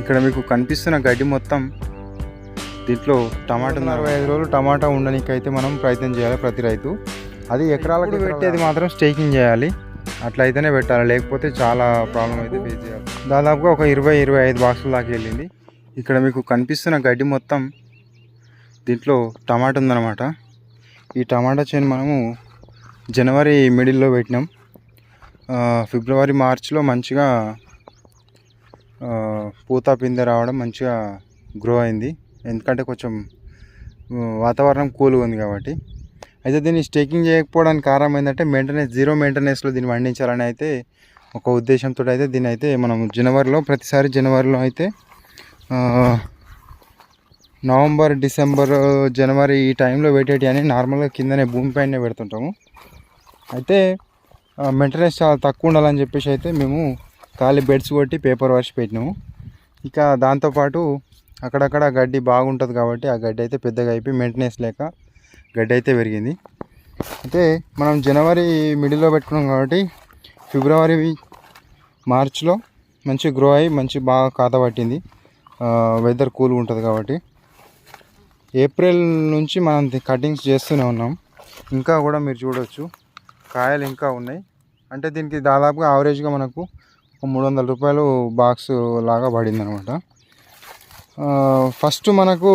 ఇక్కడ మీకు కనిపిస్తున్న గడ్డి మొత్తం దీంట్లో టమాటా అరవై ఐదు రోజులు టమాటా ఉండడానికి అయితే మనం ప్రయత్నం చేయాలి ప్రతి రైతు. అది ఎకరాలకు పెట్టేది మాత్రం స్టేకింగ్ చేయాలి. అట్లా అయితేనే పెట్టాలి. లేకపోతే చాలా ప్రాబ్లం అయితే ఫేస్ చేయాలి. దాదాపుగా ఒక ఇరవై ఇరవై ఐదు బాక్సుల దాకా వెళ్ళింది. ఇక్కడ మీకు కనిపిస్తున్న గడ్డి మొత్తం దీంట్లో టమాటా ఉందన్నమాట. ఈ టమాటా చేను మనము జనవరి మిడిల్లో పెట్టినాం. ఫిబ్రవరి మార్చ్లో మంచిగా పూత పిందె రావడం మంచిగా గ్రో అయింది. ఎందుకంటే కొంచెం వాతావరణం కూల్గా ఉంది కాబట్టి. అయితే దీన్ని స్టేకింగ్ చేయకపోవడానికి కారణం ఏంటంటే మెయింటెనెన్స్ జీరో మెయింటెనెన్స్లో దీన్ని పండించాలని అయితే ఒక ఉద్దేశంతో అయితే దీని అయితే మనం జనవరిలో ప్రతిసారి జనవరిలో అయితే నవంబర్ డిసెంబర్ జనవరి ఈ టైంలో పెట్టేటి అని నార్మల్గా కిందనే భూమిపైనే పెడుతుంటాము. అయితే మెయింటెనెన్స్ చాలా తక్కువ ఉండాలని చెప్పేసి అయితే మేము ఖాళీ బెడ్స్ కొట్టి పేపర్ వాష్ పెట్టినాము. ఇక దాంతోపాటు అక్కడక్కడ గడ్డి బాగుంటుంది కాబట్టి ఆ గడ్డి అయితే పెద్దగా అయిపోయి మెయింటెనెన్స్ లేక గడ్డి అయితే పెరిగింది. అయితే మనం జనవరి మిడిల్లో పెట్టుకున్నాం కాబట్టి ఫిబ్రవరి మార్చ్లో మంచి గ్రో అయ్యి మంచి బాగా కాత పట్టింది. వెదర్ కూల్గా ఉంటుంది కాబట్టి. ఏప్రిల్ నుంచి మనం కటింగ్స్ చేస్తూనే ఉన్నాం. ఇంకా కూడా మీరు చూడవచ్చు కాయలు ఇంకా ఉన్నాయి. అంటే దీనికి దాదాపుగా యావరేజ్గా మనకు ఒక మూడు వందల రూపాయలు బాక్స్ లాగా పడింది అనమాట ఫస్ట్ మనకు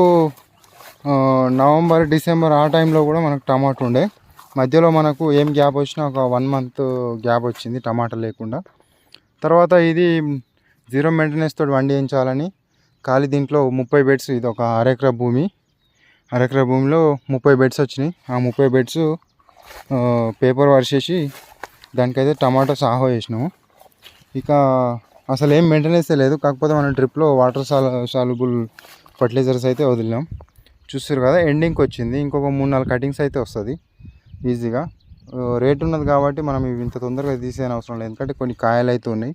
నవంబర్ డిసెంబర్ ఆ టైంలో కూడా మనకు టమాటా ఉండే. మధ్యలో మనకు ఏం గ్యాప్ వచ్చినా ఒక వన్ మంత్ గ్యాప్ వచ్చింది టమాటా లేకుండా. తర్వాత ఇది జీరో మెయింటెనెన్స్ తోటి వండించాలని ఖాళీ దీంట్లో ముప్పై బెడ్స్ ఇది ఒక అరెకరా భూమి. అరెకరా భూమిలో ముప్పై బెడ్స్ వచ్చినాయి. ఆ ముప్పై బెడ్స్ పేపర్ వర్షేసి దానికైతే టమాటా సాహో వేసినాము. ఇక అసలు ఏం మెయింటెనెన్స్ లేదు. కాకపోతే మనం ట్రిప్లో వాటర్ సాల్యుబుల్ ఫర్టిలైజర్స్ అయితే వదిలినాం. చూస్తారు కదా ఎండింగ్కి వచ్చింది. ఇంకొక మూడు నాలుగు కటింగ్స్ అయితే వస్తుంది. ఈజీగా రేట్ ఉన్నది కాబట్టి మనం ఇవి ఇంత తొందరగా తీసేయని అవసరం లేదు. ఎందుకంటే కొన్ని కాయలు అయితే ఉన్నాయి.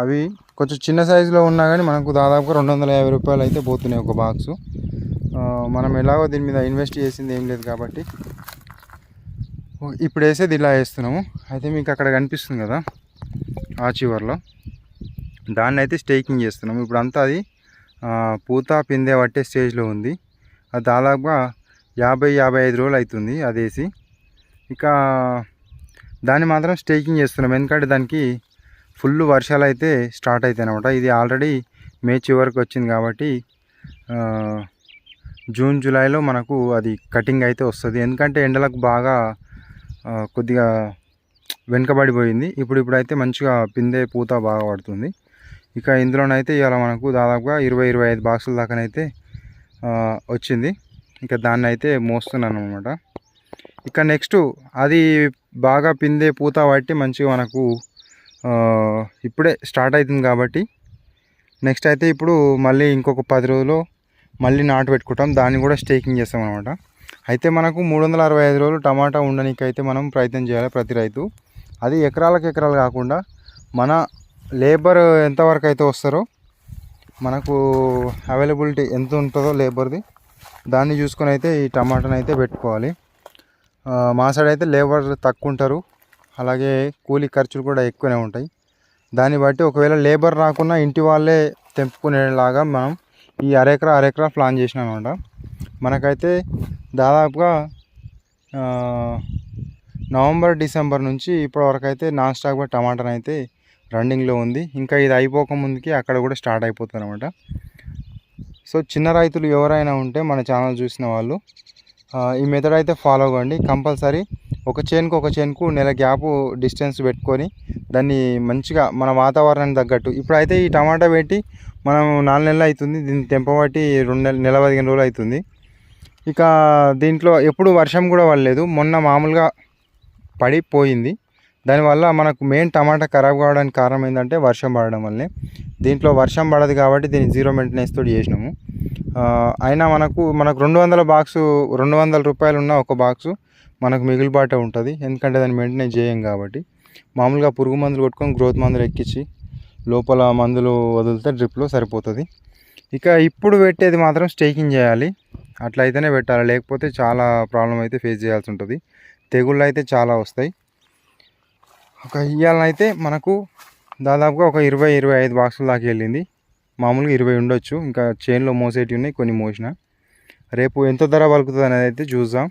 అవి కొంచెం చిన్న సైజులో ఉన్నా కానీ మనకు దాదాపుగా రెండు వందల యాభై రూపాయలు అయితే పోతున్నాయి ఒక బాక్స్ మనం ఎలాగో దీని మీద ఇన్వెస్ట్ చేసింది ఏం లేదు కాబట్టి. ఇప్పుడు వేసేది ఇలా వేస్తున్నాము. అయితే మీకు అక్కడ కనిపిస్తుంది కదా. ఆ చివర్లో దాన్ని అయితే స్టేకింగ్ చేస్తున్నాము. ఇప్పుడు అంతా అది పూత పిందె పట్టే స్టేజ్లో ఉంది. అది దాదాపుగా యాభై యాభై ఐదు రోజులు అవుతుంది అది ఇక దాన్ని మాత్రం స్టేకింగ్ చేస్తున్నాం ఎందుకంటే దానికి ఫుల్ వర్షాలు అయితే స్టార్ట్ అవుతాయి అనమాట ఇది ఆల్రెడీ మే చివరికి వచ్చింది కాబట్టి జూన్ జూలైలో మనకు అది కటింగ్ అయితే వస్తుంది. ఎందుకంటే ఎండలకు బాగా కొద్దిగా వెనుకబడిపోయింది. ఇప్పుడు ఇప్పుడైతే మంచిగా పిందె పూత బాగా పడుతుంది. ఇక ఇందులోనైతే ఇవాళ మనకు దాదాపుగా ఇరవై ఇరవై ఐదు బాక్సుల దాకానైతే వచ్చింది. ఇక దాన్ని అయితే మోస్తున్నాను అనమాట ఇక నెక్స్ట్ అది బాగా పిందె పూత పట్టి మంచిగా మనకు ఇప్పుడే స్టార్ట్ అవుతుంది కాబట్టి నెక్స్ట్ అయితే ఇప్పుడు మళ్ళీ ఇంకొక పది రోజులు మళ్ళీ నాటు పెట్టుకుంటాం. దాన్ని కూడా స్టేకింగ్ చేస్తాం అనమాట అయితే మనకు మూడు వందల అరవై ఐదు రోజులు టమాటా ఉండడానికి అయితే మనం ప్రయత్నం చేయాలి ప్రతి రైతు. అది ఎకరాలకు ఎకరాలు కాకుండా మన లేబర్ ఎంతవరకు అయితే వస్తారో మనకు అవైలబిలిటీ ఎంత ఉంటుందో లేబర్ది దాన్ని చూసుకొని అయితే ఈ టమాటాని అయితే పెట్టుకోవాలి. మా సైడ్ అయితే లేబర్ తక్కువ ఉంటారు. అలాగే కూలీ ఖర్చులు కూడా ఎక్కువనే ఉంటాయి. దాన్ని బట్టి ఒకవేళ లేబర్ రాకున్నా ఇంటి వాళ్ళే తెంపుకునేలాగా మనం ఈ అరెకరా అరెకరా ప్లాన్ చేసినాం అనమాట. మనకైతే దాదాపుగా నవంబర్ డిసెంబర్ నుంచి ఇప్పటివరకు అయితే నాన్ స్టాక్గా టమాటాని అయితే రన్నింగ్లో ఉంది. ఇంకా ఇది అయిపోక ముందుకి అక్కడ కూడా స్టార్ట్ అయిపోతుంది అనమాట సో చిన్న రైతులు ఎవరైనా ఉంటే మన ఛానల్ చూసిన వాళ్ళు ఈ మెథడ్ అయితే ఫాలో అవ్వండి కంపల్సరీ ఒక చేనుకు ఒక చేనుకు నెల గ్యాప్ డిస్టెన్స్ పెట్టుకొని దాన్ని మంచిగా మన వాతావరణానికి తగ్గట్టు. ఇప్పుడైతే ఈ టమాటా పెట్టి మనం నాలుగు నెలలు అవుతుంది దీన్ని తెంపబట్టి రెండు నెల నెల పదిహేను రోజులు అవుతుంది ఇక దీంట్లో ఎప్పుడు వర్షం కూడా పడలేదు. మొన్న మామూలుగా పడిపోయింది. దానివల్ల మనకు మెయిన్ టమాటా ఖరాబ్ కావడానికి కారణం ఏంటంటే వర్షం పడడం వల్లే దీంట్లో వర్షం పడదు కాబట్టి దీన్ని జీరో మెయింటెనెన్స్ తోటి చేసినాము. అయినా మనకు మనకు రెండు వందల బాక్సు రెండు వందల రూపాయలు ఉన్న ఒక బాక్సు మనకు మిగులుబాటే ఉంటుంది. ఎందుకంటే దాన్ని మెయింటెనెన్స్ చేయం కాబట్టి. మామూలుగా పురుగు మందులు కొట్టుకొని గ్రోత్ మందులు ఎక్కించి లోపల మందులు వదిలితే డ్రిప్లో సరిపోతుంది. ఇక ఇప్పుడు పెట్టేది మాత్రం స్టేకింగ్ చేయాలి. అట్లా అయితేనే పెట్టాలి. లేకపోతే చాలా ప్రాబ్లం అయితే ఫేస్ చేయాల్సి ఉంటుంది. తెగుళ్ళు అయితే చాలా వస్తాయి. ఒక ఇయ్యాలనైతే మనకు దాదాపుగా ఒక ఇరవై ఇరవై ఐదు బాక్సుల దాకా వెళ్ళింది. మామూలుగా ఇరవై ఉండొచ్చు. ఇంకా చైన్లో మోసేటివి ఉన్నాయి కొన్ని మోసిన. రేపు ఎంత ధర పలుకుతుంది అనేది అయితే చూద్దాం.